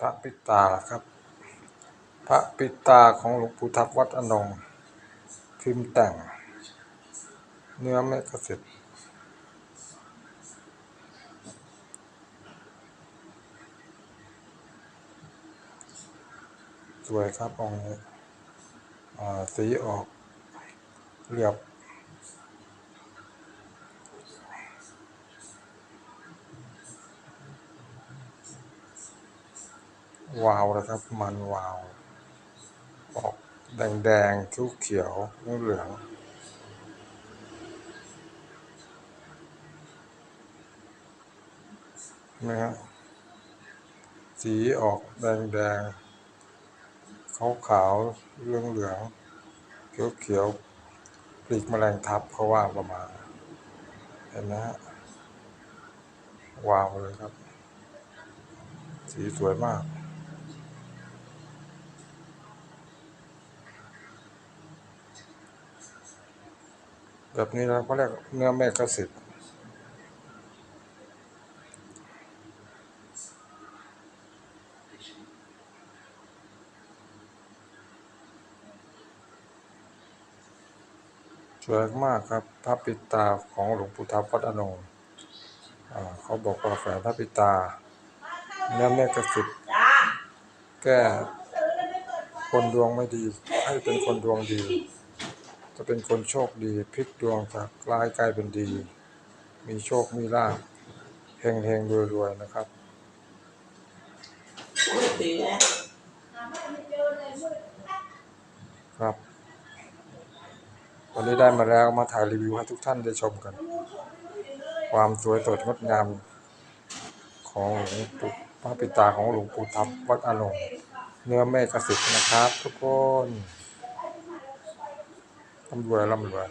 พระปิตาครับ พระปิตาของหลวงปู่ทับวัดอนงพิมพ์แต่ง เนื้อเมฆสิทธิ์สวยครับองค์นี้สีออกเรียบ วาวนะครับ มันวาว ออกแดงแดงๆเขียวเขียวๆเหลืองนะฮะสีออกแดงแดงขาวขาวๆเหลืองเหลืองเขียวเขียวๆปลีกแมลงทับเขาว่าประมาณเห็นนะฮะวาวเลยครับ สีสวยมาก แบบนี้เราก็เรียกเนื้อเมฆสิทธิ์สวยมากครับพระปิตาของหลวงปู่ทับวัดอนงค์อ่าเขาบอกว่าแฝงพระปิตาเนื้อเมฆสิทธิ์แก้คนดวงไม่ดีให้เป็นคนดวงดี จะเป็นคนโชคดีพลิกดวงจากร้ายกลายเป็นดี มีโชคมีลาภเฮงเฮงรวยรวยๆนะครับครับ วันนี้ได้มาแล้วมาถ่ายรีวิวให้ทุกท่านได้ชมกัน ความสวยสดงดงามของหลวงปู่พระปิตาของหลวงปู่ทับวัดอารมณ์เนื้อเมฆสิทธิ์นะครับทุกคน ร่ำรวยร่ำรวย